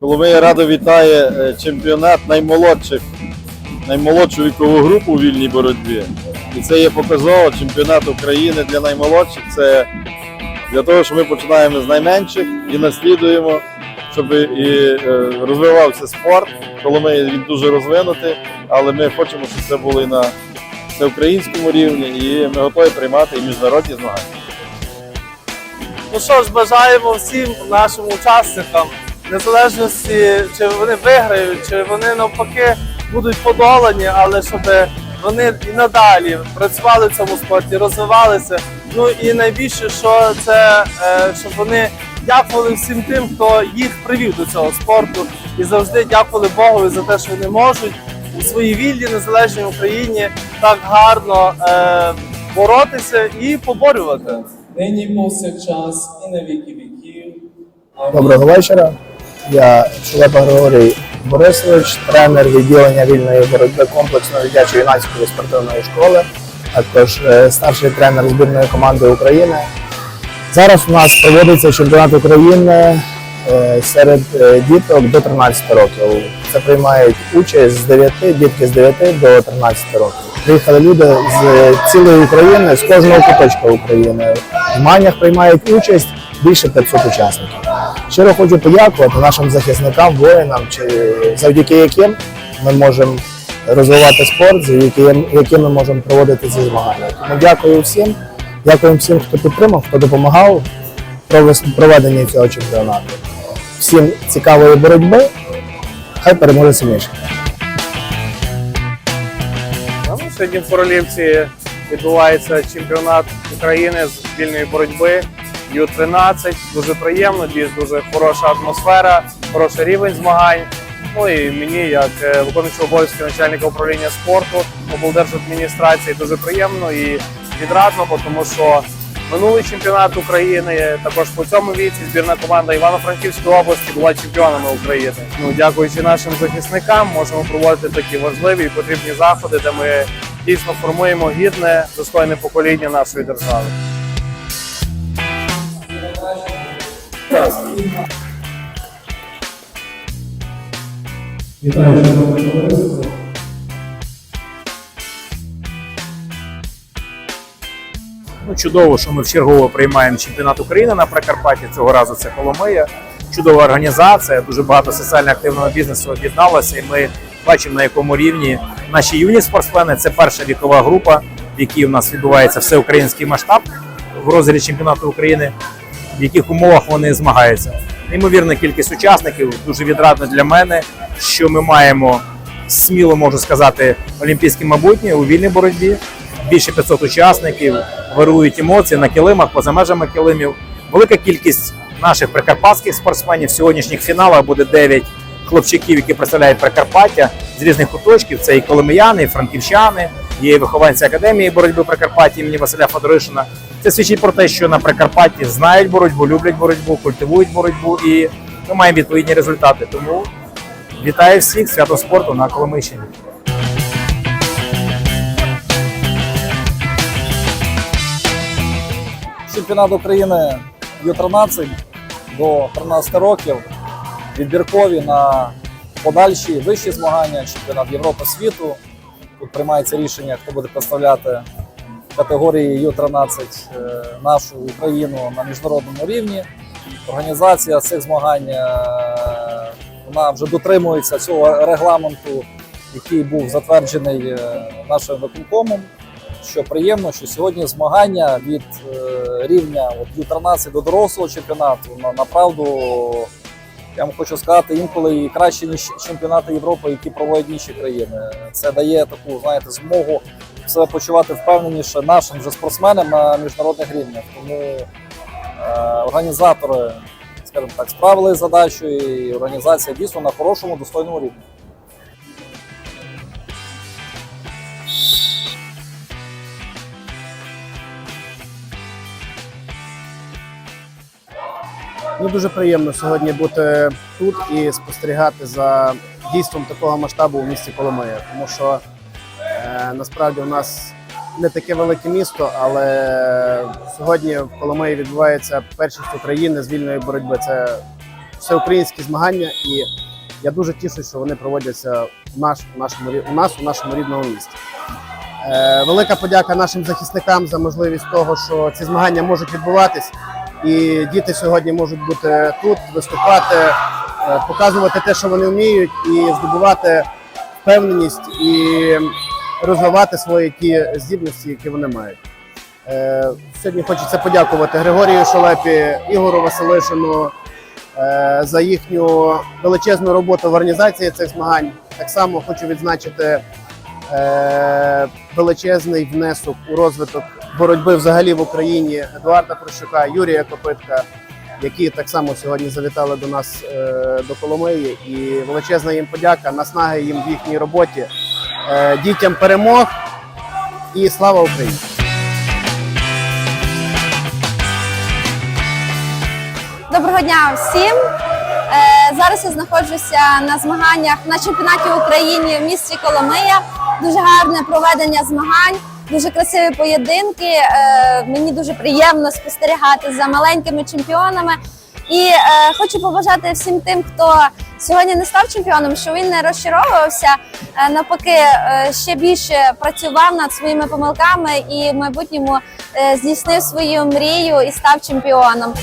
Коломия радо вітає е, чемпіонат наймолодших, наймолодшу вікову групу у вільній боротьбі. І це є показово чемпіонат України для наймолодших. Це для того, що ми починаємо з найменших і наслідуємо, щоб і е, розвивався спорт. Коломия він дуже розвинутий, але ми хочемо, щоб це було і на всеукраїнському рівні, і ми готові приймати і міжнародні змагання. Ну що ж, бажаємо всім нашим учасникам, незалежності, чи вони виграють, чи вони навпаки будуть подолані, але щоб вони і надалі працювали в цьому спорті, розвивалися. Ну і найбільше, що це е, щоб вони дякували всім тим, хто їх привів до цього спорту, і завжди дякували Богові за те, що вони можуть у своїй вільній незалежній Україні так гарно е, боротися і поборювати. нині повсякчас і на віки віків. Доброго вечора. Я Шулепа Григорій Борисович, тренер відділення вільної боротьби комплексної дитячої юнацької спортивної школи, також е, старший тренер збірної команди України. Зараз у нас проводиться чемпіонат України е, серед е, діток до 13 років. Це приймають участь з 9, дітки з 9 до 13 років. Приїхали люди з цілої України, з кожного куточка України. В змаганнях приймають участь більше 500 учасників. Щиро хочу подякувати нашим захисникам, воїнам, чи завдяки яким ми можемо розвивати спорт, яким ми можемо проводити ці змагання. Тому дякую всім, дякую всім, хто підтримав, хто допомагав проведенні цього чемпіонату. Всім цікавої боротьби, хай переможе сильніше. Ну, Сьогодні в Форолівці відбувається чемпіонат України з вільної боротьби Ю-13. Дуже приємно, дійсно дуже хороша атмосфера, хороший рівень змагань. Ну і мені, як е, виконуючий обов'язки начальника управління спорту облдержадміністрації, дуже приємно і відрадно, тому що минулий чемпіонат України, також по цьому віці збірна команда Івано-Франківської області була чемпіонами України. Ну, дякуючи нашим захисникам, можемо проводити такі важливі і потрібні заходи, де ми дійсно формуємо гідне, достойне покоління нашої держави. Вітаю, шановне товариство. Ну, чудово, що ми вчергово приймаємо чемпіонат України на Прикарпатті. Цього разу це Коломия. Чудова організація, дуже багато соціально активного бізнесу об'єдналося, і ми бачимо на якому рівні наші юні спортсмени. Це перша вікова група, в якій у нас відбувається всеукраїнський масштаб в розрізі чемпіонату України, в яких умовах вони змагаються. Неймовірна кількість учасників, дуже відрадно для мене, що ми маємо сміло можу сказати олімпійське майбутнє у вільній боротьбі більше 500 учасників, вирують емоції на килимах, поза межами килимів. Велика кількість наших прикарпатських спортсменів. В сьогоднішніх фіналах буде 9 хлопчиків, які представляють Прикарпаття з різних куточків. Це і коломияни, і франківчани, є і вихованці академії боротьби Прикарпаття імені Василя Федоришина. Це свідчить про те, що на Прикарпатті знають боротьбу, люблять боротьбу, культивують боротьбу, і ми маємо відповідні результати. Тому вітаю всіх свято спорту на Коломийщині. чемпіонат України Ю-13 до 13 років, відбіркові на подальші вищі змагання, чемпіонат Європи світу. Тут приймається рішення, хто буде представляти категорії Ю-13 е, нашу Україну на міжнародному рівні. Організація цих змагань е, вона вже дотримується цього регламенту, який був затверджений е, нашим виконкомом що приємно, що сьогодні змагання від рівня от, Ю-13 до дорослого чемпіонату на, направду, я вам хочу сказати, інколи і краще, ніж чемпіонати Європи, які проводять інші країни. Це дає таку, знаєте, змогу себе почувати впевненіше нашим же спортсменам на міжнародних рівнях. Тому е, організатори, скажімо так, справилися з задачею, і організація дійсно на хорошому, достойному рівні. Мені дуже приємно сьогодні бути тут і спостерігати за дійством такого масштабу у місті Коломия, тому що Насправді у нас не таке велике місто, але сьогодні в Коломиї відбувається першість України з вільної боротьби. Це всеукраїнські змагання, і я дуже тішусь, що вони проводяться в наш, в нашому, у нас, у нашому рідному місті. Е, Велика подяка нашим захисникам за можливість того, що ці змагання можуть відбуватись, і діти сьогодні можуть бути тут, виступати, е, показувати те, що вони вміють, і здобувати впевненість і розвивати свої ті здібності, які вони мають. Е, Сьогодні хочеться подякувати Григорію Шолепі, Ігору Василишину е, за їхню величезну роботу в організації цих змагань. Так само хочу відзначити е, величезний внесок у розвиток боротьби взагалі в Україні Едуарда Прощука, Юрія Копитка, які так само сьогодні завітали до нас до Коломиї. І величезна їм подяка, наснаги їм в їхній роботі, дітям перемог і слава Україні! Доброго дня всім. Е, Зараз я знаходжуся на змаганнях на чемпіонаті України в місті Коломия. Дуже гарне проведення змагань, дуже красиві поєдинки. Е, Мені дуже приємно спостерігати за маленькими чемпіонами. І е, хочу побажати всім тим, хто сьогодні не став чемпіоном, що він не розчаровувався. Е, навпаки, е, ще більше працював над своїми помилками і в майбутньому е, здійснив свою мрію і став чемпіоном.